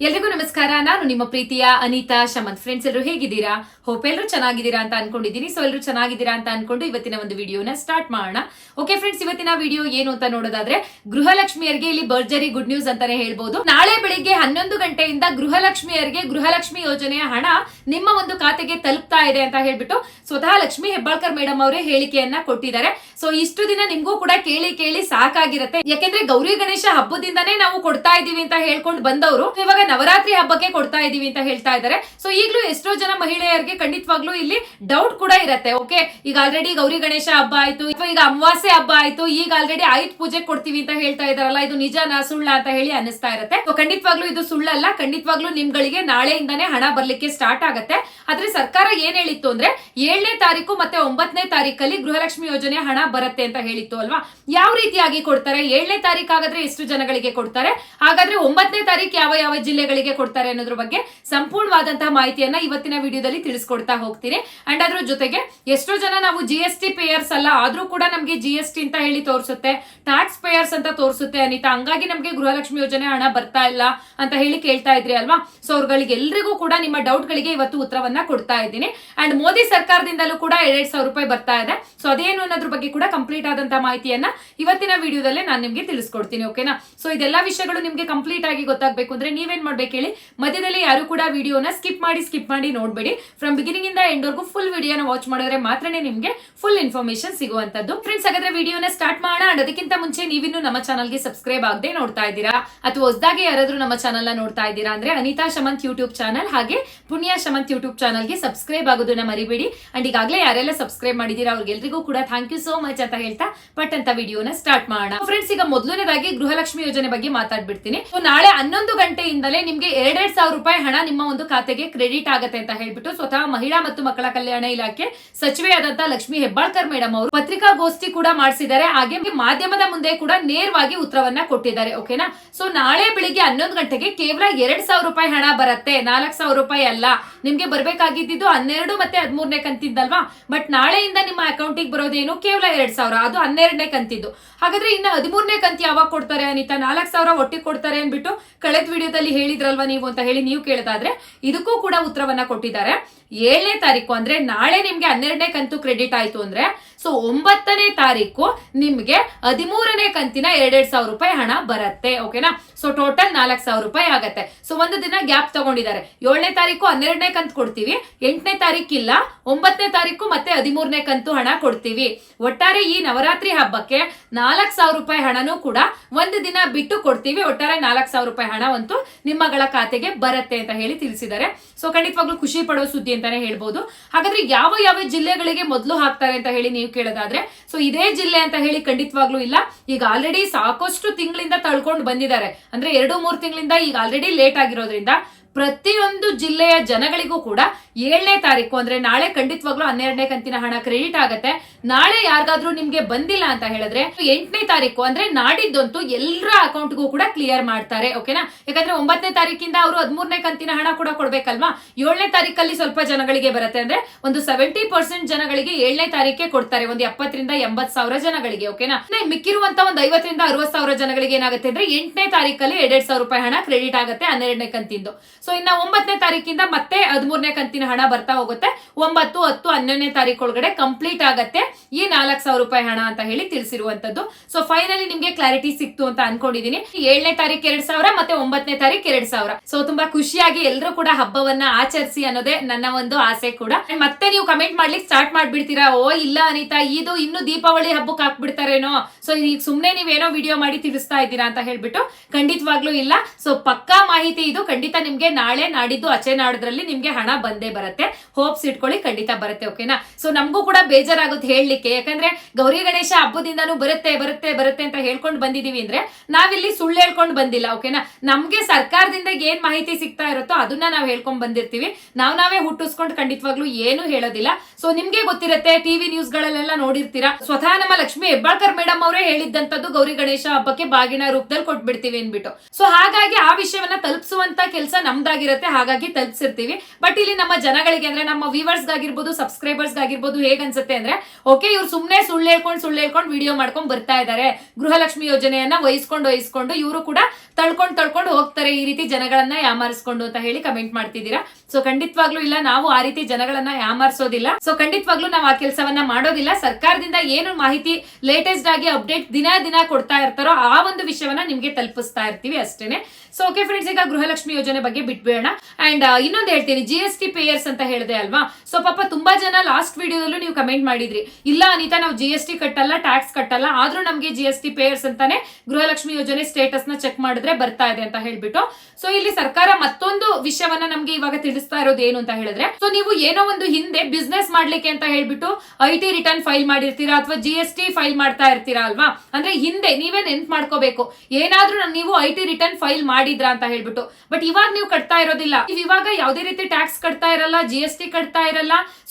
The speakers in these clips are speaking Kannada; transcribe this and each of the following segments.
ಎಲ್ರಿಗೂ ನಮಸ್ಕಾರ ನಾನು ನಿಮ್ಮ ಪ್ರೀತಿಯ ಅನಿತಾ ಶಮಂತ್. ಫ್ರೆಂಡ್ಸ್ ಎಲ್ಲರೂ ಹೇಗಿದ್ದೀರಾ? ಹೋಪ್ ಎಲ್ಲರೂ ಚೆನ್ನಾಗಿದ್ದೀರಾ ಅಂತ ಅನ್ಕೊಂಡಿದ್ದೀನಿ. ಸೊ ಎಲ್ಲರೂ ಚೆನ್ನಾಗಿದ್ದೀರಾ ಅಂತ ಅನ್ಕೊಂಡು ಇವತ್ತಿನ ಒಂದು ವಿಡಿಯೋನ ಸ್ಟಾರ್ಟ್ ಮಾಡೋಣ. ಓಕೆ ಫ್ರೆಂಡ್ಸ್ ಇವತ್ತಿನ ವಿಡಿಯೋ ಏನು ಅಂತ ನೋಡೋದಾದ್ರೆ, ಗೃಹಲಕ್ಷ್ಮಿಯರಿಗೆ ಇಲ್ಲಿ ಭರ್ಜರಿ ಗುಡ್ ನ್ಯೂಸ್ ಅಂತಾನೆ ಹೇಳ್ಬೋದು. ನಾಳೆ ಬೆಳಿಗ್ಗೆ ಹನ್ನೊಂದು ಗಂಟೆಯಿಂದ ಗೃಹಲಕ್ಷ್ಮಿಯರಿಗೆ ಗೃಹಲಕ್ಷ್ಮಿ ಯೋಜನೆಯ ಹಣ ನಿಮ್ಮ ಒಂದು ಖಾತೆಗೆ ತಲುಪ್ತಾ ಇದೆ ಅಂತ ಹೇಳ್ಬಿಟ್ಟು ಸ್ವತಃ ಲಕ್ಷ್ಮಿ ಹೆಬ್ಬಾಳ್ಕರ್ ಮೇಡಮ್ ಅವರೇ ಹೇಳಿಕೆಯನ್ನ ಕೊಟ್ಟಿದ್ದಾರೆ. ಸೊ ಇಷ್ಟು ದಿನ ನಿಮ್ಗೂ ಕೂಡ ಕೇಳಿ ಕೇಳಿ ಸಾಕಾಗಿರತ್ತೆ. ಯಾಕೆಂದ್ರೆ ಗೌರಿ ಗಣೇಶ ಹಬ್ಬದಿಂದಾನೇ ನಾವು ಕೊಡ್ತಾ ಇದೀವಿ ಅಂತ ಹೇಳ್ಕೊಂಡು ಬಂದವರು. ಇವಾಗ ನವರಾತ್ರಿ ಹಬ್ಬಕ್ಕೆ ಕೊಡ್ತಾ ಇದೀವಿ ಅಂತ ಹೇಳ್ತಾ ಇದ್ದಾರೆ. ಸೊ ಈಗಲೂ ಎಷ್ಟೋ ಜನ ಮಹಿಳೆಯರಿಗೆ ಖಂಡಿತವಾಗ್ಲೂ ಇಲ್ಲಿ ಡೌಟ್ ಕೂಡ ಇರತ್ತೆ. ಓಕೆ ಈಗ ಆಲ್ರೆಡಿ ಗೌರಿ ಗಣೇಶ ಹಬ್ಬ ಆಯ್ತು, ಅಥವಾ ಈಗ ಅಮಾವಾಸ್ಯ ಹಬ್ಬ ಆಯ್ತು, ಈಗ ಆಲ್ರೆಡಿ ಆಯುಧ ಪೂಜೆ ಕೊಡ್ತೀವಿ ಅಂತ ಹೇಳ್ತಾ ಇದಾರಲ್ಲ ಇದು ನಿಜನಾ ಸುಳ್ಳ ಅಂತ ಹೇಳಿ ಅನಿಸ್ತಾ ಇರತ್ತೆ. ಸೊ ಖಂಡಿತವಾಗ್ಲೂ ಇದು ಸುಳ್ಳಲ್ಲ. ಖಂಡಿತವಾಗ್ಲೂ ನಿಮ್ಗಳಿಗೆ ನಾಳೆಯಿಂದಾನೇ ಹಣ ಬರ್ಲಿಕ್ಕೆ ಸ್ಟಾರ್ಟ್ ಆಗುತ್ತೆ. ಆದ್ರೆ ಸರ್ಕಾರ ಏನ್ ಹೇಳಿತ್ತು ಅಂದ್ರೆ, ಏಳನೇ ತಾರೀಕು ಮತ್ತೆ ಒಂಬತ್ತನೇ ತಾರೀಕಲ್ಲಿ ಗೃಹಲಕ್ಷ್ಮಿ ಯೋಜನೆ ಹಣ ಬರುತ್ತೆ ಅಂತ ಹೇಳಿತ್ತು ಅಲ್ವಾ? ಯಾವ ರೀತಿಯಾಗಿ ಕೊಡ್ತಾರೆ? ಏಳನೇ ತಾರೀಕು ಎಷ್ಟು ಜನಗಳಿಗೆ ಕೊಡ್ತಾರೆ? ಹಾಗಾದ್ರೆ ಒಂಬತ್ತನೇ ತಾರೀಕು ಯಾವ ಯಾವ ಜಿಲ್ಲೆಗಳಿಗೆ ಕೊಡ್ತಾರೆ? ಅನ್ನೋದ್ರ ಬಗ್ಗೆ ಸಂಪೂರ್ಣವಾದಂತಹ ಮಾಹಿತಿಯನ್ನ ಇವತ್ತಿನ ವಿಡಿಯೋದಲ್ಲಿ ತಿಳಿಸ್ಕೊಡ್ತಾ ಹೋಗ್ತೀನಿ. ಅಂಡ್ ಅದ್ರ ಜೊತೆಗೆ ಎಷ್ಟೋ ಜನ ನಾವು ಜಿ ಎಸ್ ಟಿ ಪೇಯರ್ಸ್ ಅಲ್ಲ, ಆದ್ರೂ ಕೂಡ ನಮ್ಗೆ ಜಿ ಎಸ್ ಟಿ ಅಂತ ಹೇಳಿ ತೋರಿಸುತ್ತೆ. ಟ್ಯಾಕ್ಸ್ ಪೇಯರ್ಸ್ ಅಂತ ತೋರಿಸುತ್ತೆ ಅನಿತಾ. ಹಂಗಾಗಿ ನಮ್ಗೆ ಗೃಹಲಕ್ಷ್ಮಿ ಯೋಜನೆ ಹಣ ಬರ್ತಾ ಇಲ್ಲ ಅಂತ ಹೇಳಿ ಕೇಳ್ತಾ ಇದ್ರಿ ಅಲ್ವಾ? ಸೊ ಅವ್ರಗಳಿಗೆ ಎಲ್ರಿಗೂ ಕೂಡ ನಿಮ್ಮ ಡೌಟ್ ಗಳಿಗೆ ಇವತ್ತು ಉತ್ತರವನ್ನ ಕೊಡ್ತಾ ಇದ್ದೀನಿ. ಅಂಡ್ ಮೋದಿ ಸರ್ಕಾರದಿಂದಲೂ ಕೂಡ ಎರಡ್ ಸಾವಿರ ರೂಪಾಯಿ ಬರ್ತಾ ಇದೆ. ಸೊ ಅದೇನು ಅನ್ನೋದ್ರ ಬಗ್ಗೆ ಕೂಡ ಕಂಪ್ಲೀಟ್ ಆದಂತಹ ಮಾಹಿತಿಯನ್ನ ಇವತ್ತಿನ ವಿಡಿಯೋದಲ್ಲಿ ನಾನು ನಿಮ್ಗೆ ತಿಳಿಸ್ಕೊಡ್ತೀನಿ ಓಕೆನಾ ಸೊ ಇದೆಲ್ಲ ವಿಷಯಗಳು ನಿಮ್ಗೆ ಕಂಪ್ಲೀಟ್ ಆಗಿ ಗೊತ್ತಾಗಬೇಕು ಅಂದ್ರೆ ನೀವೇನ್ ಮಾಡ್ಬೇಕು ಹೇಳಿ ಮಧ್ಯದಲ್ಲಿ ಯಾರು ಕೂಡ ವಿಡಿಯೋನ ಸ್ಕಿಪ್ ಮಾಡಿ ಸ್ಕಿಪ್ ಮಾಡಿ ನೋಡ್ಬೇಡಿ. ಫ್ರಮ್ ಬಿಗಿನಿಂಗ್ ಇಂದ ಎಂಡ್ ವರ್ಗು ಫುಲ್ ವಿಡಿಯೋನ ವಾಚ್ ಮಾಡಿದ್ರೆ ಮಾತ್ರನೇ ನಿಮ್ಗೆ ಫುಲ್ ಇನ್ಫಾರ್ಮೇಶನ್ ಸಿಗುವಂತದ್ದು ಫ್ರೆಂಡ್ಸ್ ಹಾಗಾದ್ರೆ ವಿಡಿಯೋನ ಸ್ಟಾರ್ಟ್ ಮಾಡೋಣ. ಅದಕ್ಕಿಂತ ಮುಂಚೆ ನೀವಿನ್ನು ನಮ್ಮ ಚಾನಲ್ಗೆ ಸಬ್ಸ್ಕ್ರೈಬ್ ಆಗದೆ ನೋಡ್ತಾ ಇದ್ದೀರಾ? ಅಥವಾ ಹೊಸದಾಗಿ ಯಾರಾದ್ರೂ ನಮ್ಮ ಚಾನಲ್ನ ನೋಡ್ತಾ ಇದ್ದೀರಾ ಅಂದ್ರೆ ಅನಿತಾ ಶಮಂತ್ ಯೂಟ್ಯೂಬ್ ಚಾನಲ್ ಹಾಗೆ ಪುಣ್ಯ ಶಮಂತ್ ಯೂಟ್ಯೂಬ್ ಚಾನಲ್ಗೆ ಸಬ್ಸ್ಕ್ರೈಬ್ ಆಗೋದನ್ನ ಮರಿಬೇಡಿ. ಅಂಡ್ ಈಗಾಗಲೇ ಯಾರೆಲ್ಲ ಸಬ್ಸ್ಕ್ರೈಬ್ ಮಾಡಿದೀರಾ ಅವ್ರಿಗೆಲ್ರಿಗೂ ಕೂಡ ಥ್ಯಾಂಕ್ ಯು ಸೋ ಮಚ್ ಅಂತ ಹೇಳ್ತಾ ಬಟ್ ಅಂತ ವಿಡಿಯೋನ ಸ್ಟಾರ್ಟ್ ಮಾಡೋಣ. ಫ್ರೆಂಡ್ಸ್ ಈಗ ಮೊದಲನೇದಾಗಿ ಗೃಹಲಕ್ಷ್ಮಿ ಯೋಜನೆ ಬಗ್ಗೆ ಮಾತಾಡ್ಬಿಡ್ತೀನಿ. ನಾಳೆ ಹನ್ನೊಂದು ಗಂಟೆಯಿಂದಲೇ ನಿಮ್ಗೆ ಎರಡೆರಡ್ ಸಾವಿರ ರೂಪಾಯಿ ಹಣ ನಿಮ್ಮ ಒಂದು ಖಾತೆಗೆ ಕ್ರೆಡಿಟ್ ಆಗತ್ತೆ ಅಂತ ಹೇಳ್ಬಿಟ್ಟು ಸ್ವತಃ ಮಹಿಳಾ ಮತ್ತು ಮಕ್ಕಳ ಕಲ್ಯಾಣ ಇಲಾಖೆ ಸಚಿವೆಯಾದಂತಹ ಲಕ್ಷ್ಮಿ ಹೆಬ್ಬಾಳ್ಕರ್ ಮೇಡಮ್ ಅವರು ಪತ್ರಿಕಾಗೋಷ್ಠಿ ಕೂಡ ಮಾಡಿಸಿದ್ದಾರೆ. ಹಾಗೆ ಮಾಧ್ಯಮದ ಮುಂದೆ ಕೂಡ ನೇರವಾಗಿ ಉತ್ತರವನ್ನ ಕೊಟ್ಟಿದ್ದಾರೆ. ಓಕೆನಾ? ಸೊ ನಾಳೆ ಬೆಳಿಗ್ಗೆ ಹನ್ನೊಂದು ಗಂಟೆಗೆ ಕೇವಲ ಎರಡ್ ಸಾವಿರ ರೂಪಾಯಿ ಹಣ ಬರುತ್ತೆ. ನಾಲ್ಕು ಸಾವಿರ ರೂಪಾಯಿ ಅಲ್ಲ. ನಿಮ್ಗೆ ಬರ್ಬೇಕಾಗಿದ್ದು ಹನ್ನೆರಡು ಮತ್ತೆ ಹದಿಮೂರನೇ ಕಂತಿದ್ದಲ್ವಾ ಬಟ್ ನಾಳೆಯಿಂದ ನಿಮ್ಮ ಅಕೌಂಟಿಗೆ ಬರೋದೇನು ಕೇವಲ ಎರಡ್ ಸಾವಿರ. ಅದು ಹನ್ನೆರಡನೇ ಕಂತಿದ್ದು. ಹಾಗಾದ್ರೆ ಇನ್ನ ಹದಿಮೂರನೇ ಕಂತು ಯಾವಾಗ ಕೊಡ್ತಾರೆ ಅನಿತಾ? ನಾಲ್ಕು ಸಾವಿರ ಒಟ್ಟಿಗೆ ಕೊಡ್ತಾರೆ ಅನ್ಬಿಟ್ಟು ಕಳೆದ ವಿಡಿಯೋದಲ್ಲಿ ಹೇಳಿದ್ರಲ್ವಾ ನೀವು? ಅಂತ ಹೇಳಿ ನೀವು ಕೇಳಿದಾದ್ರೆ ಇದಕ್ಕೂ ಕೂಡ ಉತ್ತರವನ್ನ ಕೊಟ್ಟಿದ್ದಾರೆ. ಏಳನೇ ತಾರೀಕು ಅಂದ್ರೆ ನಾಳೆ ನಿಮ್ಗೆ ಹನ್ನೆರಡನೇ ಕಂತು ಕ್ರೆಡಿಟ್ ಆಯ್ತು ಅಂದ್ರೆ ಸೊ ಒಂಬತ್ತನೇ ತಾರೀಕು ನಿಮ್ಗೆ ಹದಿಮೂರನೇ ಕಂತಿನ ಎರಡೆರಡ್ ಸಾವಿರ ರೂಪಾಯಿ ಹಣ ಬರುತ್ತೆ ಓಕೆನಾ ಸೊ ಟೋಟಲ್ ನಾಲ್ಕು ಸಾವಿರ ರೂಪಾಯಿ ಆಗತ್ತೆ. ಸೊ ಒಂದು ದಿನ ಗ್ಯಾಪ್ ತಗೊಂಡಿದ್ದಾರೆ. ಏಳನೇ ತಾರೀಕು ಹನ್ನೆರಡನೇ ಕಂತು ಕೊಡ್ತೀವಿ, ಎಂಟನೇ ತಾರೀಕಿಲ್ಲ ಒಂಬತ್ತನೇ ತಾರೀಕು ಮತ್ತೆ ಹದಿಮೂರನೇ ಕಂತು ಹಣ ಕೊಡ್ತೀವಿ. ಒಟ್ಟಾರೆ ಈ ನವರಾತ್ರಿ ಹಬ್ಬಕ್ಕೆ ನಾಲ್ಕು ಸಾವಿರ ರೂಪಾಯಿ ಹಣನೂ ಕೂಡ ಒಂದು ದಿನ ಬಿಟ್ಟು ಕೊಡ್ತೀವಿ. ಒಟ್ಟಾರೆ ನಾಲ್ಕು ಸಾವಿರ ರೂಪಾಯಿ ಹಣವಂತೂ ನಿಮ್ಮಗಳ ಖಾತೆಗೆ ಬರುತ್ತೆ ಅಂತ ಹೇಳಿ ತಿಳಿಸಿದ್ದಾರೆ. ಸೊ ಖಂಡಿತವಾಗ್ಲೂ ಖುಷಿ ಪಡೋ ಸುದ್ದಿ ಅಂತಾನೆ ಹೇಳ್ಬೋದು. ಹಾಗಾದ್ರೆ ಯಾವ ಯಾವ ಜಿಲ್ಲೆಗಳಿಗೆ ಮೊದಲು ಹಾಕ್ತಾರೆ ಅಂತ ಹೇಳಿ ನೀವು ಕೇಳೋದಾದ್ರೆ. ಸೊ ಇದೇ ಜಿಲ್ಲೆ ಅಂತ ಹೇಳಿ ಖಂಡಿತವಾಗ್ಲೂ ಇಲ್ಲ. ಈಗ ಆಲ್ರೆಡಿ ಸಾಕಷ್ಟು ತಿಂಗಳಿಂದ ತಳ್ಕೊಂಡು ಬಂದಿದ್ದಾರೆ. ಅಂದ್ರೆ ಎರಡು ಮೂರು ತಿಂಗಳಿಂದ ಈಗ ಆಲ್ರೆಡಿ ಲೇಟ್ ಆಗಿರೋದ್ರಿಂದ ಪ್ರತಿಯೊಂದು ಜಿಲ್ಲೆಯ ಜನಗಳಿಗೂ ಕೂಡ ಏಳನೇ ತಾರೀಕು ಅಂದ್ರೆ ನಾಳೆ ಖಂಡಿತವಾಗ್ಲೂ ಹನ್ನೆರಡನೇ ಕಂತಿನ ಹಣ ಕ್ರೆಡಿಟ್ ಆಗತ್ತೆ. ನಾಳೆ ಯಾರಿಗಾದ್ರೂ ನಿಮ್ಗೆ ಬಂದಿಲ್ಲ ಅಂತ ಹೇಳಿದ್ರೆ ಎಂಟನೇ ತಾರೀಕು ಅಂದ್ರೆ ನಾಡಿದ್ದಂತೂ ಎಲ್ಲರ ಅಕೌಂಟ್ಗೂ ಕೂಡ ಕ್ಲಿಯರ್ ಮಾಡ್ತಾರೆ, ಓಕೆನಾ? ಯಾಕಂದ್ರೆ ಒಂಬತ್ತನೇ ತಾರೀಕಿಂದ ಅವರು ಹದಿಮೂರನೇ ಕಂತಿನ ಹಣ ಕೂಡ ಕೊಡ್ಬೇಕಲ್ವಾ? ಏಳನೇ ತಾರೀಕಲ್ಲಿ ಸ್ವಲ್ಪ ಜನಗಳಿಗೆ ಬರುತ್ತೆ ಅಂದ್ರೆ ಒಂದು ಸೆವೆಂಟಿ ಪರ್ಸೆಂಟ್ ಜನಗಳಿಗೆ ಏಳನೇ ತಾರೀಕೆ ಕೊಡ್ತಾರೆ, ಒಂದು ಎಪ್ಪತ್ತರಿಂದ ಎಂಬತ್ ಸಾವಿರ ಜನಗಳಿಗೆ, ಓಕೆನಾ? ಮಿಕ್ಕಿರುವಂತ ಒಂದು ಐವತ್ತರಿಂದ ಅರವತ್ ಸಾವಿರ ಜನಗಳಿಗೆ ಏನಾಗುತ್ತೆ ಅಂದ್ರೆ ಎಂಟನೇ ತಾರೀಕಲ್ಲಿ ಎರಡ್ ಸಾವಿರ ರೂಪಾಯಿ ಹಣ ಕ್ರೆಡಿಟ್ ಆಗುತ್ತೆ ಹನ್ನೆರಡನೇ ಕಂತಿಂದು. ಸೊ ಇನ್ನ ಒಂಬತ್ತನೇ ತಾರೀಕಿಂದ ಮತ್ತೆ ಹದಿಮೂರನೇ ಕಂತಿನ ಹಣ ಬರ್ತಾ ಹೋಗುತ್ತೆ. ಒಂಬತ್ತು, ಹತ್ತು, ಹನ್ನೊಂದನೇ ತಾರೀಕು ಒಳಗಡೆ ಕಂಪ್ಲೀಟ್ ಆಗತ್ತೆ ಈ ನಾಲ್ಕು ಸಾವಿರ ರೂಪಾಯಿ ಹಣ ಅಂತ ಹೇಳಿ ತಿಳಿಸಿರುವಂತದ್ದು. ಸೊ ಫೈನಲಿ ನಿಮ್ಗೆ ಕ್ಲಾರಿಟಿ ಸಿಕ್ತು ಅಂತ ಅನ್ಕೊಂಡಿದೀನಿ. ಏಳನೇ ತಾರೀಕು ಎರಡ್ ಸಾವಿರ ಮತ್ತೆ ಒಂಬತ್ತನೇ ತಾರೀಕು ಎರಡ್ ಸಾವಿರ. ಸೊ ತುಂಬಾ ಖುಷಿಯಾಗಿ ಎಲ್ಲರೂ ಕೂಡ ಹಬ್ಬವನ್ನ ಆಚರಿಸಿ ಅನ್ನೋದೇ ನನ್ನ ಒಂದು ಆಸೆ ಕೂಡ. ಮತ್ತೆ ನೀವು ಕಮೆಂಟ್ ಮಾಡ್ಲಿಕ್ಕೆ ಸ್ಟಾರ್ಟ್ ಮಾಡ್ಬಿಡ್ತೀರಾ? ಓ, ಇಲ್ಲ ಅನಿತಾ, ಇದು ಇನ್ನು ದೀಪಾವಳಿ ಹಬ್ಬಕ್ಕೆ ಹಾಕ್ಬಿಡ್ತಾರೇನೋ. ಸೊ ಈಗ ಸುಮ್ನೆ ನೀವೇನೋ ವಿಡಿಯೋ ಮಾಡಿ ತಿಳಿಸ್ತಾ ಇದ್ದೀರಾ ಅಂತ ಹೇಳ್ಬಿಟ್ಟು ಖಂಡಿತವಾಗ್ಲೂ ಇಲ್ಲ. ಸೊ ಪಕ್ಕಾ ಮಾಹಿತಿ ಇದು. ಖಂಡಿತ ನಿಮ್ಗೆ ನಾಳೆ ನಾಡಿದ್ದು ಅಚೆ ನಾಡದ್ರಲ್ಲಿ ನಿಮ್ಗೆ ಹಣ ಬಂದೇ ಬರುತ್ತೆ. ಹೋಪ್ಸ್ ಇಟ್ಕೊಳ್ಳಿ, ಖಂಡಿತ ಬರುತ್ತೆ ಓಕೆನಾ ಸೊ ನಮಗೂ ಕೂಡ ಬೇಜಾರಾಗುತ್ತೆ ಹೇಳಲಿಕ್ಕೆ. ಯಾಕಂದ್ರೆ ಗೌರಿ ಗಣೇಶ ಹಬ್ಬದಿಂದಾನು ಬರುತ್ತೆ ಬರುತ್ತೆ ಬರುತ್ತೆ ಅಂತ ಹೇಳ್ಕೊಂಡು ಬಂದಿದೀವಿ ಅಂದ್ರೆ ನಾವಿಲ್ಲಿ ಸುಳ್ಳು ಹೇಳ್ಕೊಂಡು ಬಂದಿಲ್ಲ ಓಕೆನಾ ನಮ್ಗೆ ಸರ್ಕಾರದಿಂದ ಏನ್ ಮಾಹಿತಿ ಸಿಗ್ತಾ ಇರುತ್ತೋ ಅದನ್ನ ನಾವು ಹೇಳ್ಕೊಂಡ್ ಬಂದಿರ್ತೀವಿ. ನಾವ್ ನಾವೇ ಹುಟ್ಟಿಸ್ಕೊಂಡು ಖಂಡಿತವಾಗ್ಲೂ ಏನು ಹೇಳೋದಿಲ್ಲ. ಸೊ ನಿಮ್ಗೆ ಗೊತ್ತಿರುತ್ತೆ ಟಿವಿ ನ್ಯೂಸ್ ಗಳಲ್ಲೆಲ್ಲ ನೋಡಿರ್ತೀರಾ? ಸ್ವತಃ ನಮ್ಮ ಲಕ್ಷ್ಮಿ ಹೆಬ್ಬಾಳ್ಕರ್ ಮೇಡಮ್ ಅವರೇ ಹೇಳಿದ್ದಂತದ್ದು ಗೌರಿ ಗಣೇಶ ಹಬ್ಬಕ್ಕೆ ಬಾಗಿನ ರೂಪದಲ್ಲಿ ಕೊಟ್ಬಿಡ್ತೀವಿ ಅನ್ಬಿಟ್ಟು ಸೊ ಹಾಗಾಗಿ ಆ ವಿಷಯವನ್ನ ತಲುಪಿಸುವಂತ ಕೆಲಸ ನಮ್ಮ ನಮ್ದಾಗಿರುತ್ತೆ, ಹಾಗಾಗಿ ತಲುಪಿಸಿರ್ತೀವಿ. ಬಟ್ ಇಲ್ಲಿ ನಮ್ಮ ಜನಗಳಿಗೆ ಅಂದ್ರೆ ನಮ್ಮ ವ್ಯೂವರ್ಸ್ ಆಗಿರ್ಬೋದು ಸಬ್ಸ್ಕ್ರೈಬರ್ಸ್ ಆಗಿರ್ಬೋದು ಹೇಗ್ ಅನ್ಸುತ್ತೆ ಅಂದ್ರೆ ಓಕೆ ಇವ್ರು ಸುಮ್ನೆ ಸುಳ್ಳು ಹೇಳ್ಕೊಂಡು ಸುಳ್ಳು ಹೇಳ್ಕೊಂಡು ವಿಡಿಯೋ ಮಾಡ್ಕೊಂಡು ಬರ್ತಾ ಇದ್ದಾರೆ ಗೃಹಲಕ್ಷ್ಮಿ ಯೋಜನೆಯನ್ನ ವಹಿಸ್ಕೊಂಡು ವಹಿಸ್ಕೊಂಡು ಇವರು ಕೂಡ ತಳ್ಕೊಂಡು ತಳ್ಕೊಂಡು ಹೋಗ್ತಾರೆ ಈ ರೀತಿ ಜನಗಳನ್ನ ಯಾಮಾರಿಸ್ಕೊಂಡು ಅಂತ ಹೇಳಿ ಕಮೆಂಟ್ ಮಾಡ್ತಿದ್ದೀರಾ. ಸೊ ಖಂಡಿತವಾಗ್ಲೂ ಇಲ್ಲ, ನಾವು ಆ ರೀತಿ ಜನಗಳನ್ನ ಯಾಮಾರಿಸೋದಿಲ್ಲ. ಸೊ ಖಂಡಿತವಾಗ್ಲೂ ನಾವು ಆ ಕೆಲಸವನ್ನ ಮಾಡೋದಿಲ್ಲ. ಸರ್ಕಾರದಿಂದ ಏನು ಮಾಹಿತಿ ಲೇಟೆಸ್ಟ್ ಆಗಿ ಅಪ್ಡೇಟ್ ದಿನ ದಿನ ಕೊಡ್ತಾ ಇರ್ತಾರೋ ಆ ಒಂದು ವಿಷಯವನ್ನ ನಿಮ್ಗೆ ತಲುಪಿಸ್ತಾ ಇರ್ತೀವಿ ಅಷ್ಟೇನೆ. ಸೊ ಓಕೆ ಫ್ರೆಂಡ್ಸ್ ಈಗ ಗೃಹಲಕ್ಷ್ಮಿ ಯೋಜನೆ ಬಗ್ಗೆ ಬಿಟ್ಬೇಡ ಅಂಡ್ ಇನ್ನೊಂದು ಹೇಳ್ತೀನಿ ಜಿ ಟಿ ಪೇಯರ್ಸ್ ಅಂತ ಹೇಳಿದೆ ಅಲ್ವಾ? ಸೊ ಪಾಪ ತುಂಬಾ ಜನ ಲಾಸ್ಟ್ ವಿಡಿಯೋದಲ್ಲೂ ನೀವು ಕಮೆಂಟ್ ಮಾಡಿದ್ರಿ. ಇಲ್ಲ ಅನಿತಾ, ನಾವು ಜಿ ಎಸ್ ಟಿ ಕಟ್ಟಲ್ಲ ಟ್ಯಾಕ್ಸ್ ಕಟ್ಟಲ್ಲ, ಆದ್ರೂ ನಮಗೆ ಜಿ ಎಸ್ ಟಿ ಪೇಯರ್ಸ್ ಅಂತಾನೆ ಗೃಹಲಕ್ಷ್ಮಿ ಯೋಜನೆ ಸ್ಟೇಟಸ್ನ ಚೆಕ್ ಮಾಡಿದ್ರೆ ಬರ್ತಾ ಇದೆ ಅಂತ ಹೇಳ್ಬಿಟ್ಟು. ಸೊ ಇಲ್ಲಿ ಸರ್ಕಾರ ಮತ್ತೊಂದು ವಿಷಯವನ್ನ ನಮ್ಗೆ ಇವಾಗ ತಿಳಿಸ್ತಾ ಇರೋದು ಏನು ಅಂತ ಹೇಳಿದ್ರೆ ಸೊ ನೀವು ಏನೋ ಒಂದು ಹಿಂದೆ ಬಿಸ್ನೆಸ್ ಮಾಡ್ಲಿಕ್ಕೆ ಅಂತ ಹೇಳ್ಬಿಟ್ಟು ಐ ಟಿ ರಿಟರ್ನ್ ಫೈಲ್ ಮಾಡಿರ್ತೀರಾ ಅಥವಾ ಜಿ ಎಸ್ ಟಿ ಫೈಲ್ ಮಾಡ್ತಾ ಇರ್ತೀರಾ ಅಲ್ವಾ? ಅಂದ್ರೆ ಹಿಂದೆ ನೀವೇ ನೆನ್ಪ್ ಮಾಡ್ಕೋಬೇಕು. ಏನಾದ್ರೂ ನೀವು ಐ ಟಿ ರಿಟರ್ನ್ ಫೈಲ್ ಮಾಡಿದ್ರಾ ಅಂತ ಹೇಳ್ಬಿಟ್ಟು. ಬಟ್ ಇವಾಗ ನೀವು ಕಟ್ತಾ ಇರೋದಿಲ್ಲ. ಇವಾಗ ಯಾವುದೇ ರೀತಿ ಟ್ಯಾಕ್ಸ್ ಕಟ್ತಾ ಇರಲ್ಲ ಜಿ ಎಸ್ ಟಿ ಕಟ್ತಾ ಇರಲ್ಲ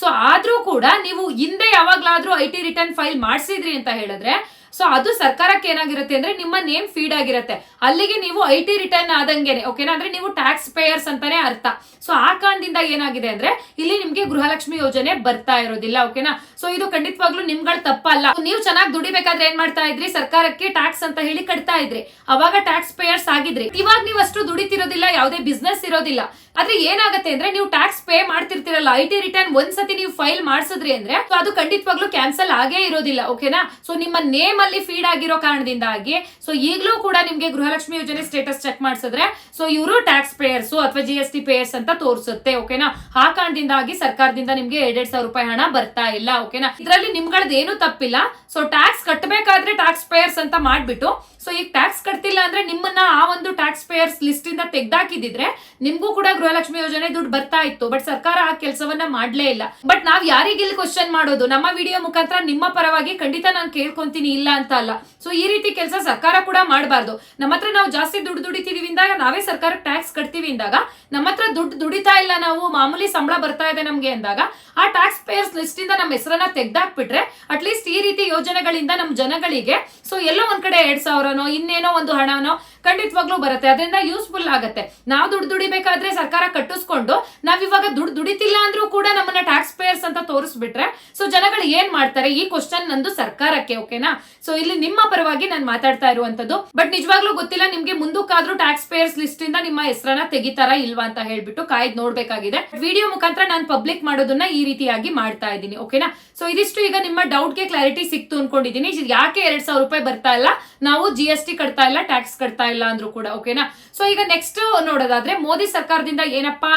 ಸೊ ಆದ್ರೂ ಕೂಡ ನೀವು ಹಿಂದೆ ಯಾವಾಗ್ಲಾದ್ರೂ ಐ ಟಿ ರಿಟರ್ನ್ ಫೈಲ್ ಮಾಡಿಸಿದ್ರಿ ಅಂತ ಹೇಳಿದ್ರೆ ಸೊ ಅದು ಸರ್ಕಾರಕ್ಕೆ ಏನಾಗಿರುತ್ತೆ ಅಂದ್ರೆ ನಿಮ್ಮ ನೇಮ್ ಫೀಡ್ ಆಗಿರುತ್ತೆ. ಅಲ್ಲಿಗೆ ನೀವು ಐ ಟಿ ರಿಟರ್ನ್ ಆದಂಗೆ ಓಕೆನಾ ಅಂದ್ರೆ ನೀವು ಟ್ಯಾಕ್ಸ್ ಪೇಯರ್ಸ್ ಅಂತಾನೆ ಅರ್ಥ. ಸೊ ಆ ಕಾರಣದಿಂದ ಏನಾಗಿದೆ ಅಂದ್ರೆ ಇಲ್ಲಿ ನಿಮ್ಗೆ ಗೃಹಲಕ್ಷ್ಮಿ ಯೋಜನೆ ಬರ್ತಾ ಇರೋದಿಲ್ಲ ಓಕೆನಾ ಸೊ ಇದು ಖಂಡಿತವಾಗ್ಲೂ ನಿಮ್ಗಳ ತಪ್ಪಲ್ಲ. ನೀವು ಚೆನ್ನಾಗಿ ದುಡಿಬೇಕಾದ್ರೆ ಏನ್ ಮಾಡ್ತಾ ಇದ್ರಿ? ಸರ್ಕಾರಕ್ಕೆ ಟ್ಯಾಕ್ಸ್ ಅಂತ ಹೇಳಿ ಕಟ್ತಾ ಇದ್ರಿ. ಅವಾಗ ಟ್ಯಾಕ್ಸ್ ಪೇಯರ್ಸ್ ಆಗಿದ್ರಿ. ಇವಾಗ ನೀವು ಅಷ್ಟು ದುಡಿತಿರೋದಿಲ್ಲ, ಯಾವುದೇ ಬಿಸ್ನೆಸ್ ಇರೋದಿಲ್ಲ. ಆದ್ರೆ ಏನಾಗುತ್ತೆ ಅಂದ್ರೆ ನೀವು ಟ್ಯಾಕ್ಸ್ ಪೇ ಮಾಡ್ತಿರ್ತಿರಲ್ಲ ಐ ಟಿ ರಿಟರ್ನ್ ಒಂದ್ಸತಿ ನೀವು ಫೈಲ್ ಮಾಡಿಸಿದ್ರಿ ಅಂದ್ರೆ ಅದು ಖಂಡಿತವಾಗ್ಲೂ ಕ್ಯಾನ್ಸಲ್ ಆಗೇ ಇರೋದಿಲ್ಲ ಓಕೆನಾ ಸೊ ನಿಮ್ಮ ನೇಮ್ ಅಲ್ಲಿ ಫೀಡ್ ಆಗಿರೋ ಕಾರಣದಿಂದಾಗಿ ಸೊ ಈಗಲೂ ಕೂಡ ನಿಮ್ಗೆ ಗೃಹಲಕ್ಷ್ಮಿ ಯೋಜನೆ ಸ್ಟೇಟಸ್ ಚೆಕ್ ಮಾಡಿಸಿದ್ರೆ ಸೊ ಇವರು ಟ್ಯಾಕ್ಸ್ ಪೇಯರ್ಸ್ ಅಥವಾ ಜಿ ಎಸ್ ಟಿ ಪೇಯರ್ಸ್ ಅಂತ ತೋರಿಸುತ್ತೆ ಓಕೆನಾ ಆ ಕಾರಣದಿಂದಾಗಿ ಸರ್ಕಾರದಿಂದ ನಿಮ್ಗೆ ಎರಡ್ ಸಾವಿರ ರೂಪಾಯಿ ಹಣ ಬರ್ತಾ ಇಲ್ಲ ಓಕೆನಾ ಇದರಲ್ಲಿ ನಿಮ್ಗಳದ್ದು ಏನು ತಪ್ಪಿಲ್ಲ ಸೊ ಟ್ಯಾಕ್ಸ್ ಕಟ್ಟಬೇಕಾದ್ರೆ ಟ್ಯಾಕ್ಸ್ ಪೇಯರ್ಸ್ ಅಂತ ಮಾಡ್ಬಿಟ್ಟು ಸೊ ಈಗ ಟ್ಯಾಕ್ಸ್ ಕಟ್ತಿಲ್ಲ ಅಂದ್ರೆ ನಿಮ್ಮನ್ನ ಆ ಒಂದು ಟ್ಯಾಕ್ಸ್ ಪೇಯರ್ಸ್ ಲಿಸ್ಟ್ ಇಂದ ತೆಗ್ದಾಕಿದ್ರೆ ನಿಮ್ಗೂ ಕೂಡ ಗೃಹಲಕ್ಷ್ಮಿ ಯೋಜನೆ ದುಡ್ಡು ಬರ್ತಾ ಇತ್ತು ಬಟ್ ಸರ್ಕಾರ ಆ ಕೆಲಸವನ್ನ ಮಾಡ್ಲೇ ಇಲ್ಲ. ಬಟ್ ನಾವ್ ಯಾರಿಗೆ ಇಲ್ಲಿ ಕ್ವಶನ್ ಮಾಡೋದು? ನಮ್ಮ ವಿಡಿಯೋ ಮುಖಾಂತರ ನಿಮ್ಮ ಪರವಾಗಿ ಖಂಡಿತ ನಾನು ಕೇಳ್ಕೊಂತೀನಿ, ಇಲ್ಲ ಅಂತ ಅಲ್ಲ. ಸೊ ಈ ರೀತಿ ಕೆಲಸ ಸರ್ಕಾರ ಕೂಡ ಮಾಡಬಾರ್ದು. ನಮ್ಮ ಹತ್ರ ನಾವು ಜಾಸ್ತಿ ದುಡ್ಡು ದುಡಿತೀವಿ ಇಂದಾಗ ನಾವೇ ಸರ್ಕಾರಕ್ಕೆ ಟ್ಯಾಕ್ಸ್ ಕಟ್ತೀವಿ ಇಂದಾಗ ನಮ್ಮ ಹತ್ರ ದುಡ್ಡು ದುಡಿತಾ ಇಲ್ಲ ನಾವು, ಮಾಮೂಲಿ ಸಂಬಳ ಬರ್ತಾ ಇದೆ ನಮ್ಗೆ ಅಂದಾಗ, ಆ ಟ್ಯಾಕ್ಸ್ ಪೇಯರ್ಸ್ ಲಿಸ್ಟ್ ಇಂದ ನಮ್ಮ ಹೆಸರನ್ನ ತೆಗ್ದಾಕ್ಬಿಟ್ರೆ ಅಟ್ಲೀಸ್ಟ್ ಈ ರೀತಿ ಯೋಜನೆಗಳಿಂದ ನಮ್ಮ ಜನಗಳಿಗೆ ಸೊ ಎಲ್ಲೋ ಒಂದ್ ಕಡೆ ಎರಡ್ ಸಾವಿರನೋ, ಇನ್ನೇನೋ ಒಂದು ಹಣನೋ ಖಂಡಿತವಾಗ್ಲೂ ಬರುತ್ತೆ. ಅದರಿಂದ ಯೂಸ್ಫುಲ್ ಆಗುತ್ತೆ. ನಾವು ದುಡ್ಡು ದುಡಿಬೇಕಾದ್ರೆ ಸರ್ಕಾರ ಕಟ್ಟಿಸ್ಕೊಂಡು, ನಾವ್ ಇವಾಗ ದುಡ್ಡು ದುಡಿತಿಲ್ಲ ಅಂದ್ರೂ ಕೂಡ ನಮ್ಮನ್ನ ಟ್ಯಾಕ್ಸ್ ಪೇಯರ್ಸ್ ಅಂತ ತೋರಿಸ್ಬಿಟ್ರೆ ಸೊ ಜನಗಳು ಏನ್ ಮಾಡ್ತಾರೆ? ಈ ಕ್ವಶನ್ ನಂದು ಸರ್ಕಾರಕ್ಕೆ ಓಕೆನಾ ಸೊ ಇಲ್ಲಿ ನಿಮ್ಮ ಪರವಾಗಿ ನಾನು ಮಾತಾಡ್ತಾ ಇರುವಂತದ್ದು. ಬಟ್ ನಿಜವಾಗ್ಲೂ ಗೊತ್ತಿಲ್ಲ, ನಿಮ್ಗೆ ಮುಂದಕ್ಕಾದ್ರೂ ಟ್ಯಾಕ್ಸ್ ಪೇಯರ್ಸ್ ಲಿಸ್ಟ್ ಇಂದ ನಿಮ್ಮ ಹೆಸರನ್ನ ತೆಗಿತಾರ ಇಲ್ವಾ ಅಂತ ಹೇಳ್ಬಿಟ್ಟು ಕಾಯ್ದು ನೋಡ್ಬೇಕಾಗಿದೆ. ವಿಡಿಯೋ ಮುಖಾಂತರ ನಾನು ಪಬ್ಲಿಕ್ ಮಾಡೋದನ್ನ ಈ ರೀತಿಯಾಗಿ ಮಾಡ್ತಾ ಇದ್ದೀನಿ ಓಕೆನಾ ಸೊ ಇದಿಷ್ಟು ಈಗ ನಿಮ್ಮ ಡೌಟ್ಗೆ ಕ್ಲಾರಿಟಿ ಸಿಕ್ತು ಅನ್ಕೊಂಡಿದ್ದೀನಿ. ಯಾಕೆ ಎರಡ್ ಸಾವಿರ ರೂಪಾಯಿ ಬರ್ತಾ ಇಲ್ಲ? ನಾವು ಜಿ ಎಸ್ ಟಿ ಕಟ್ತಾ ಇಲ್ಲ ಟ್ಯಾಕ್ಸ್ ಕಟ್ತಾ ಇಲ್ಲ ಅಂದ್ರೂ ಕೂಡ ಓಕೆನಾ? ಸೊ ಈಗ ನೆಕ್ಸ್ಟ್ ನೋಡೋದಾದ್ರೆ, ಮೋದಿ ಸರ್ಕಾರದಿಂದ ಏನಪ್ಪಾ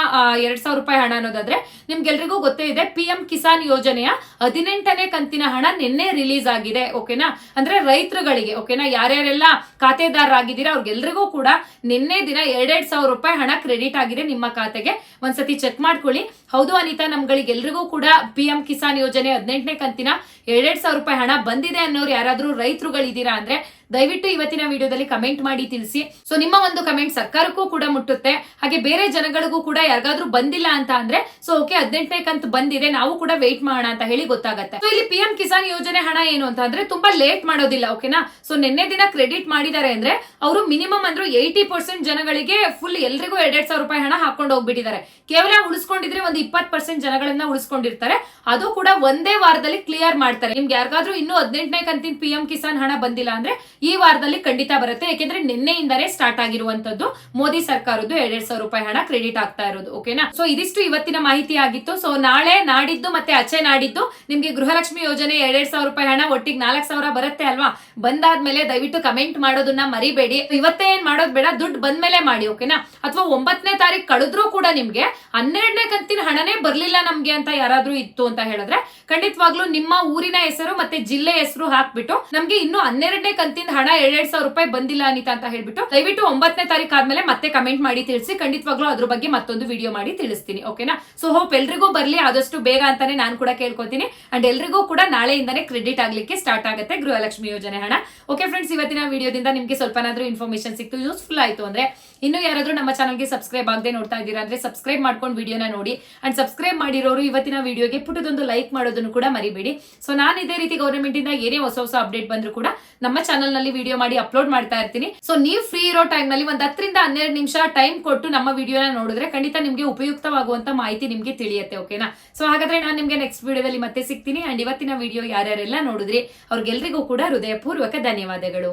ಎರಡ್ ಸಾವಿರ ರೂಪಾಯಿ ಹಣ ಅನ್ನೋದಾದ್ರೆ, ನಿಮ್ಗೆಲ್ರಿಗೂ ಗೊತ್ತೇ ಇದೆ ಪಿ ಎಂ ಕಿಸಾನ್ ಯೋಜನೆಯ ಹದಿನೆಂಟನೇ ಕಂತಿನ ಹಣ ನಿನ್ನೆ ರಿಲೀಸ್ ಆಗಿದೆ, ಓಕೆನಾ? ಅಂದ್ರೆ ರೈತರುಗಳಿಗೆ, ಓಕೆನಾ? ಯಾರ್ಯಾರೆಲ್ಲ ಖಾತೆದಾರರಾಗಿದ್ದೀರಾ ಅವ್ರಿಗೆಲ್ರಿಗೂ ಕೂಡ ನಿನ್ನೆ ದಿನ ಎರಡೆರಡ್ ಸಾವಿರ ರೂಪಾಯಿ ಹಣ ಕ್ರೆಡಿಟ್ ಆಗಿದೆ ನಿಮ್ಮ ಖಾತೆಗೆ. ಒಂದ್ಸತಿ ಚೆಕ್ ಮಾಡ್ಕೊಳ್ಳಿ. ಹೌದು ಅನಿತಾ ನಮ್ಗಳಿಗೆ ಎಲ್ರಿಗೂ ಕೂಡ ಪಿ ಎಂ ಕಿಸಾನ್ ಯೋಜನೆ ಹದಿನೆಂಟನೇ ಕಂತಿನ ಎರಡೆರಡ್ ಸಾವಿರ ರೂಪಾಯಿ ಹಣ ಬಂದಿದೆ ಅನ್ನೋರು ಯಾರಾದ್ರೂ ರೈತರುಗಳಿದ್ದೀರಾ ಅಂದ್ರೆ ದಯವಿಟ್ಟು ಇವತ್ತಿನ ವಿಡಿಯೋದಲ್ಲಿ ಕಮೆಂಟ್ ಮಾಡಿ ತಿಳಿಸಿ. ಸೊ ನಿಮ್ಮ ಒಂದು ಕಮೆಂಟ್ ಸರ್ಕಾರಕ್ಕೂ ಕೂಡ ಮುಟ್ಟುತ್ತೆ. ಹಾಗೆ ಬೇರೆ ಜನಗಳಿಗೂ ಕೂಡ ಯಾರಿಗಾದ್ರೂ ಬಂದಿಲ್ಲ ಅಂತ ಅಂದ್ರೆ ಸೊ ಓಕೆ ಹದಿನೆಂಟನೇ ಕಂತು ಬಂದಿದೆ, ನಾವು ಕೂಡ ವೆಯ್ಟ್ ಮಾಡೋಣ ಅಂತ ಹೇಳಿ ಗೊತ್ತಾಗತ್ತೆ. ಸೊ ಇಲ್ಲಿ ಪಿ ಎಂ ಕಿಸಾನ್ ಯೋಜನೆ ಹಣ ಏನು ಅಂತ ಅಂದ್ರೆ, ತುಂಬಾ ಲೇಟ್ ಮಾಡೋದಿಲ್ಲ ಓಕೆನಾ ಸೊ ನಿನ್ನೆ ದಿನ ಕ್ರೆಡಿಟ್ ಮಾಡಿದ್ದಾರೆ ಅಂದ್ರೆ, ಅವರು ಮಿನಿಮಮ್ ಅಂದ್ರೂ ಏಯ್ಟಿ ಪರ್ಸೆಂಟ್ ಜನಗಳಿಗೆ ಫುಲ್ ಎಲ್ರಿಗೂ ಎರಡೆರಡ್ ಸಾವಿರ ರೂಪಾಯಿ ಹಣ ಹಾಕೊಂಡು ಹೋಗ್ಬಿಟ್ಟಿದ್ದಾರೆ. ಕೇವಲ ಉಳಿಸ್ಕೊಂಡಿದ್ರೆ ಒಂದು ಇಪ್ಪತ್ ಪರ್ಸೆಂಟ್ ಜನಗಳನ್ನ ಉಳಿಸ್ಕೊಂಡಿರ್ತಾರೆ. ಅದು ಕೂಡ ಒಂದೇ ವಾರದಲ್ಲಿ ಕ್ಲಿಯರ್ ಮಾಡ್ತಾರೆ. ನಿಮ್ಗೆ ಯಾರಿಗಾದ್ರೂ ಇನ್ನೂ ಹದಿನೆಂಟನೇ ಕಂತಿನ ಪಿ ಎಂ ಕಿಸಾನ್ ಹಣ ಬಂದಿಲ್ಲ ಅಂದ್ರೆ ಈ ವಾರದಲ್ಲಿ ಖಂಡಿತ ಬರುತ್ತೆ. ಯಾಕೆಂದ್ರೆ ನಿನ್ನೆಯಿಂದಲೇ ಸ್ಟಾರ್ಟ್ ಆಗಿರುವಂತದ್ದು ಮೋದಿ ಸರ್ಕಾರದ್ದು ಎರಡ್ ಸಾವಿರ ರೂಪಾಯಿ ಹಣ ಕ್ರೆಡಿಟ್ ಆಗ್ತಾ ಇರೋದು. ಓಕೆನಾ ಸೊ ಇದಿಷ್ಟು ಇವತ್ತಿನ ಮಾಹಿತಿ ಆಗಿತ್ತು. ಸೊ ನಾಳೆ ನಾಡಿದ್ದು ಮತ್ತೆ ಅಚೆ ನಾಡಿದ್ದು ನಿಮ್ಗೆ ಗೃಹಲಕ್ಷ್ಮಿ ಯೋಜನೆ ಎರಡ್ ಸಾವಿರ ರೂಪಾಯಿ ಹಣ, ಒಟ್ಟಿಗೆ ನಾಲ್ಕು ಸಾವಿರ ಬರುತ್ತೆ ಅಲ್ವಾ? ಬಂದಾದ್ಮೇಲೆ ದಯವಿಟ್ಟು ಕಮೆಂಟ್ ಮಾಡೋದನ್ನ ಮರಿಬೇಡಿ. ಇವತ್ತೇ ಏನ್ ಮಾಡೋದ್ ಬೇಡ, ದುಡ್ಡು ಬಂದ್ಮೇಲೆ ಮಾಡಿ ಓಕೆನಾ ಅಥವಾ ಒಂಬತ್ತನೇ ತಾರೀಕು ಕಳೆದ್ರೂ ಕೂಡ ನಿಮ್ಗೆ ಹನ್ನೆರಡನೇ ಕಂತಿನ ಹಣನೇ ಬರ್ಲಿಲ್ಲ ನಮ್ಗೆ ಅಂತ ಯಾರಾದ್ರೂ ಇತ್ತು ಅಂತ ಹೇಳಿದ್ರೆ, ಖಂಡಿತವಾಗ್ಲೂ ನಿಮ್ಮ ಊರಿನ ಹೆಸರು ಮತ್ತೆ ಜಿಲ್ಲೆ ಹೆಸರು ಹಾಕ್ಬಿಟ್ಟು ನಮ್ಗೆ ಇನ್ನು ಹನ್ನೆರಡನೇ ಕಂತಿನ ಹಣ ಎರಡ್ ಸಾವಿರ ರೂಪಾಯಿ ಬಂದಿಲ್ಲ ಅನಿತಾ ಅಂತ ಹೇಳ್ಬಿಟ್ಟು ದಯವಿಟ್ಟು ಒಂಬತ್ತನೇ ತಾರೀಕು ಆದ್ಮೇಲೆ ಮತ್ತೆ ಕಮೆಂಟ್ ಮಾಡಿ ತಿಳಿಸಿ, ಖಂಡಿತವಾಗ್ಲೂ ಅದ್ರ ಬಗ್ಗೆ ಮತ್ತೊಂದು ವಿಡಿಯೋ ಮಾಡಿ ತಿಳಿಸ್ತೀನಿ, ಓಕೆನಾ? ಸೊ ಹೋಪ್ ಎಲ್ರಿಗೂ ಬರ್ಲಿ, ಆದಷ್ಟು ಬೇಗ ಅಂತಾನೆ ನಾನು ಕೂಡ ಕೇಳ್ಕೊತೀನಿ. ಅಂಡ್ ಎಲ್ರಿಗೂ ಕೂಡ ನಾಳೆಯಿಂದಾನೇ ಕ್ರೆಡಿಟ್ ಆಗ್ಲಿಕ್ಕೆ ಸ್ಟಾರ್ಟ್ ಆಗುತ್ತೆ ಗೃಹಲಕ್ಷ್ಮಿ ಯೋಜನೆ ಹಣ. ಓಕೆ ಫ್ರೆಂಡ್ಸ್ ಇವತ್ತಿನ ವಿಡಿಯೋದಿಂದ ನಿಮ್ಗೆ ಸ್ವಲ್ಪನಾದ್ರೂ ಇನ್ಫಾರ್ಮೇಶನ್ ಸಿಕ್ತು ಯೂಸ್ಫುಲ್ ಆಯ್ತು ಅಂದ್ರೆ, ಇನ್ನು ಯಾರಾದ್ರೂ ನಮ್ಮ ಚಾನಲ್ಗೆ ಸಬ್ಸ್ಕ್ರೈಬ್ ಆಗದೆ ನೋಡ್ತಾ ಇದ್ದೀರಾ ಅಂದ್ರೆ ಸಬ್ಸ್ಕ್ರೈಬ್ ಮಾಡ್ಕೊಂಡು ವಿಡಿಯೋನ ನೋಡಿ. ಅಂಡ್ ಸಬ್ಸ್ಕ್ರೈಬ್ ಮಾಡಿರೋರು ಇವತ್ತಿನ ವಿಡಿಯೋಗೆ ಪುಟದೊಂದು ಲೈಕ್ ಮಾಡೋದನ್ನು ಕೂಡ ಮರಿಬೇಡಿ. ಸೊ ನಾನು ಇದೇ ರೀತಿ ಗೌರ್ಮೆಂಟ್ ಇಂದ ಏನೇ ಹೊಸ ಹೊಸ ಅಪ್ಡೇಟ್ ಬಂದ್ರು ಕೂಡ ನಮ್ಮ ಚಾನಲ್ನಲ್ಲಿ ವಿಡಿಯೋ ಮಾಡಿ ಅಪ್ಲೋಡ್ ಮಾಡ್ತಾ ಇರ್ತೀನಿ. ಸೊ ನೀವು ಫ್ರೀ ಇರೋ ಟೈಮ್ನಲ್ಲಿ ಒಂದ್ ಹತ್ತರಿಂದ ಹನ್ನೆರಡು ನಿಮಿಷ ಟೈಮ್ ಕೊಟ್ಟು ನಮ್ಮ ವಿಡಿಯೋನ ನೋಡಿದ್ರೆ ಖಂಡಿತ ನಿಮಗೆ ಉಪಯುಕ್ತವಾಗುವಂತ ಮಾಹಿತಿ ನಿಮಗೆ ತಿಳಿಯುತ್ತೆ ಓಕೆನಾ ಸೊ ಹಾಗಾದ್ರೆ ನಾನು ನಿಮಗೆ ನೆಕ್ಸ್ಟ್ ವಿಡಿಯೋದಲ್ಲಿ ಮತ್ತೆ ಸಿಗ್ತೀನಿ. ಅಂಡ್ ಇವತ್ತಿನ ವಿಡಿಯೋ ಯಾರ್ಯಾರೆಲ್ಲ ನೋಡಿದ್ರಿ, ಅವ್ರಿಗೆಲ್ರಿಗೂ ಕೂಡ ಹೃದಯಪೂರ್ವಕ ಧನ್ಯವಾದಗಳು.